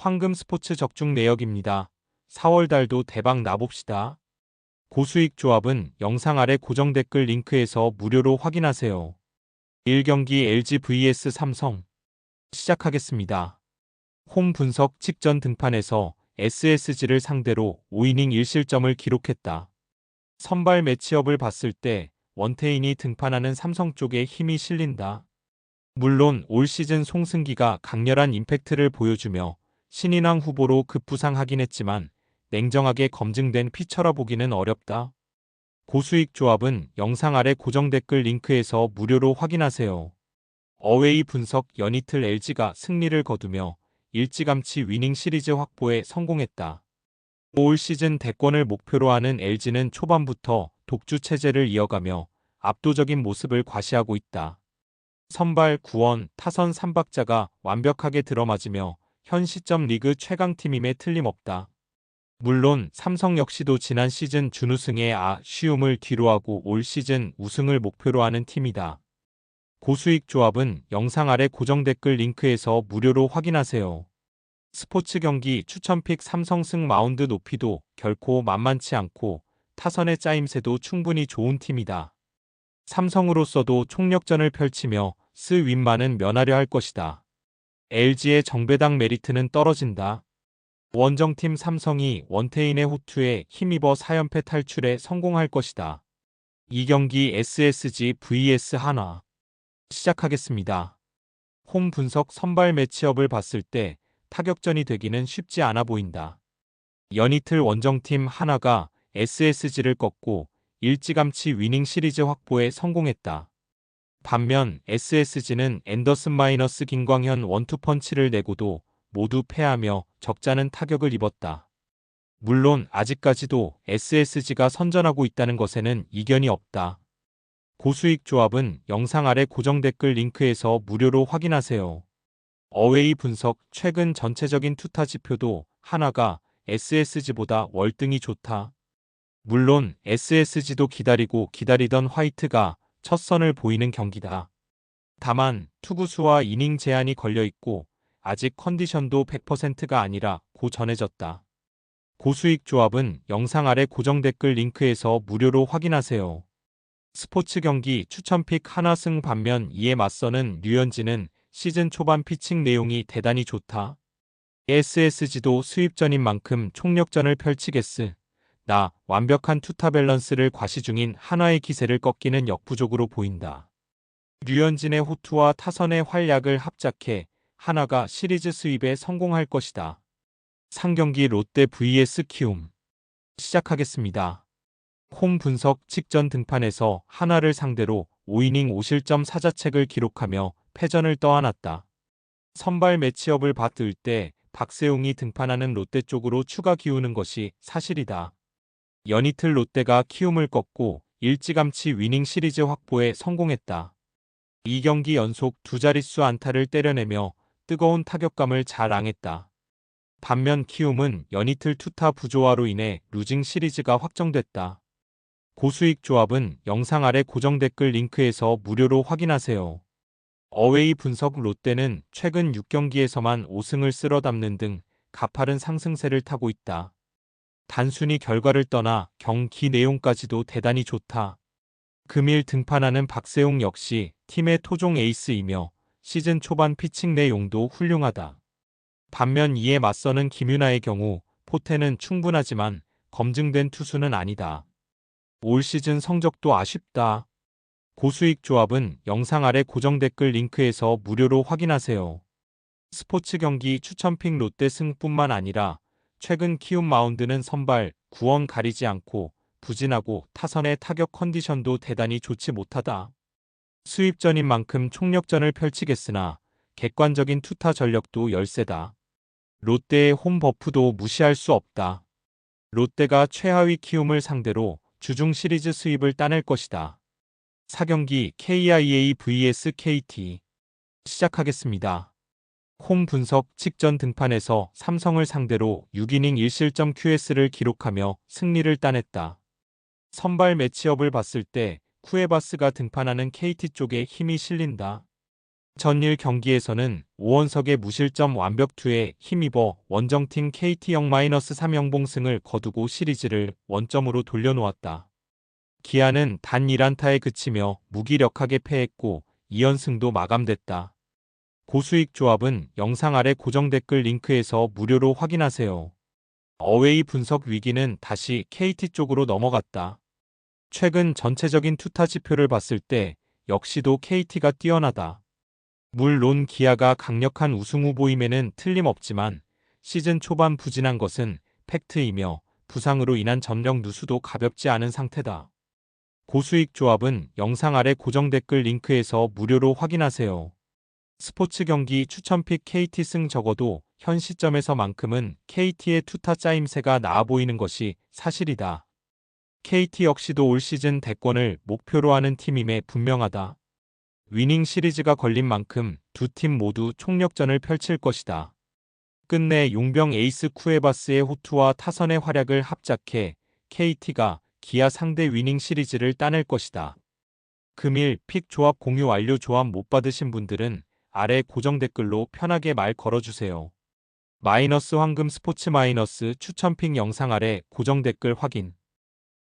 황금 스포츠 적중 내역입니다. 4월 달도 대박 나봅시다. 고수익 조합은 영상 아래 고정 댓글 링크에서 무료로 확인하세요. 1경기 LG vs 삼성 시작하겠습니다. 홈 분석 직전 등판에서 SSG를 상대로 5이닝 1실점을 기록했다. 선발 매치업을 봤을 때 원태인이 등판하는 삼성 쪽에 힘이 실린다. 물론 올 시즌 송승기가 강렬한 임팩트를 보여주며 신인왕 후보로 급부상하긴 했지만 냉정하게 검증된 피처라 보기는 어렵다. 고수익 조합은 영상 아래 고정 댓글 링크에서 무료로 확인하세요. 어웨이 분석 연이틀 LG가 승리를 거두며 일찌감치 위닝 시리즈 확보에 성공했다. 올 시즌 대권을 목표로 하는 LG는 초반부터 독주 체제를 이어가며 압도적인 모습을 과시하고 있다. 선발 구원, 타선 3박자가 완벽하게 들어맞으며 현 시점 리그 최강팀임에 틀림없다. 물론 삼성 역시도 지난 시즌 준우승의 아쉬움을 뒤로하고 올 시즌 우승을 목표로 하는 팀이다. 고수익 조합은 영상 아래 고정 댓글 링크에서 무료로 확인하세요. 스포츠 경기 추천픽 삼성승 마운드 높이도 결코 만만치 않고 타선의 짜임새도 충분히 좋은 팀이다. 삼성으로서도 총력전을 펼치며 스 윈만은 면하려 할 것이다. LG의 정배당 메리트는 떨어진다. 원정팀 삼성이 원태인의 호투에 힘입어 4연패 탈출에 성공할 것이다. 이 경기 SSG vs 한화 시작하겠습니다. 홈 분석 선발 매치업을 봤을 때 타격전이 되기는 쉽지 않아 보인다. 연이틀 원정팀 하나가 SSG를 꺾고 일찌감치 위닝 시리즈 확보에 성공했다. 반면 SSG는 앤더슨 마이너스 김광현 원투펀치를 내고도 모두 패하며 적잖은 타격을 입었다. 물론 아직까지도 SSG가 선전하고 있다는 것에는 이견이 없다. 고수익 조합은 영상 아래 고정 댓글 링크에서 무료로 확인하세요. 어웨이 분석 최근 전체적인 투타 지표도 하나가 SSG보다 월등히 좋다. 물론 SSG도 기다리고 기다리던 화이트가 첫 선을 보이는 경기다. 다만 투구수와 이닝 제한이 걸려 있고 아직 컨디션도 100%가 아니라 고 전해졌다. 고수익 조합은 영상 아래 고정 댓글 링크에서 무료로 확인하세요. 스포츠 경기 추천 픽 하나 승 반면 이에 맞서는 류현진은 시즌 초반 피칭 내용이 대단히 좋다. SSG도 수입전인 만큼 총력전을 펼치겠으. 나 완벽한 투타 밸런스를 과시 중인 한화의 기세를 꺾기는 역부족으로 보인다. 류현진의 호투와 타선의 활약을 합작해 하나가 시리즈 수입에 성공할 것이다. 상경기 롯데 vs 키움 시작하겠습니다. 홈 분석 직전 등판에서 하나를 상대로 5이닝 5실점 사자책을 기록하며 패전을 떠안았다. 선발 매치업을 받을 때 박세웅이 등판하는 롯데 쪽으로 추가 기우는 것이 사실이다. 연이틀 롯데가 키움을 꺾고 일찌감치 위닝 시리즈 확보에 성공했다. 2경기 연속 두 자릿수 안타를 때려내며 뜨거운 타격감을 자랑했다. 반면 키움은 연이틀 투타 부조화로 인해 루징 시리즈가 확정됐다. 고수익 조합은 영상 아래 고정 댓글 링크에서 무료로 확인하세요. 어웨이 분석 롯데는 최근 6경기에서만 5승을 쓸어 담는 등 가파른 상승세를 타고 있다. 단순히 결과를 떠나 경기 내용까지도 대단히 좋다. 금일 등판하는 박세웅 역시 팀의 토종 에이스이며 시즌 초반 피칭 내용도 훌륭하다. 반면 이에 맞서는 김윤아의 경우 포태는 충분하지만 검증된 투수는 아니다. 올 시즌 성적도 아쉽다. 고수익 조합은 영상 아래 고정 댓글 링크에서 무료로 확인하세요. 스포츠 경기 추천픽 롯데 승뿐만 아니라 최근 키움 마운드는 선발, 구원 가리지 않고 부진하고 타선의 타격 컨디션도 대단히 좋지 못하다. 수입전인 만큼 총력전을 펼치겠으나 객관적인 투타 전력도 열세다. 롯데의 홈 버프도 무시할 수 없다. 롯데가 최하위 키움을 상대로 주중 시리즈 수입을 따낼 것이다. 4경기 KIA vs KT 시작하겠습니다. 홈 분석 직전 등판에서 삼성을 상대로 6이닝 1실점 QS를 기록하며 승리를 따냈다. 선발 매치업을 봤을 때 쿠에바스가 등판하는 KT 쪽에 힘이 실린다. 전일 경기에서는 오원석의 무실점 완벽투에 힘입어 원정팀 KT 0-3연봉승을 거두고 시리즈를 원점으로 돌려놓았다. 기아는 단 1안타에 그치며 무기력하게 패했고 2연승도 마감됐다. 고수익 조합은 영상 아래 고정 댓글 링크에서 무료로 확인하세요. 어웨이 분석 위기는 다시 KT 쪽으로 넘어갔다. 최근 전체적인 투타 지표를 봤을 때 역시도 KT가 뛰어나다. 물론 기아가 강력한 우승 후보임에는 틀림없지만 시즌 초반 부진한 것은 팩트이며 부상으로 인한 전력 누수도 가볍지 않은 상태다. 고수익 조합은 영상 아래 고정 댓글 링크에서 무료로 확인하세요. 스포츠 경기 추천픽 KT 승 적어도 현 시점에서만큼은 KT의 투타 짜임새가 나아 보이는 것이 사실이다. KT 역시도 올 시즌 대권을 목표로 하는 팀임에 분명하다. 위닝 시리즈가 걸린 만큼 두 팀 모두 총력전을 펼칠 것이다. 끝내 용병 에이스 쿠에바스의 호투와 타선의 활약을 합작해 KT가 기아 상대 위닝 시리즈를 따낼 것이다. 금일 픽 조합 공유 완료 조합 못 받으신 분들은 아래 고정 댓글로 편하게 말 걸어주세요. 마이너스 황금 스포츠 마이너스 추천픽 영상 아래 고정 댓글 확인.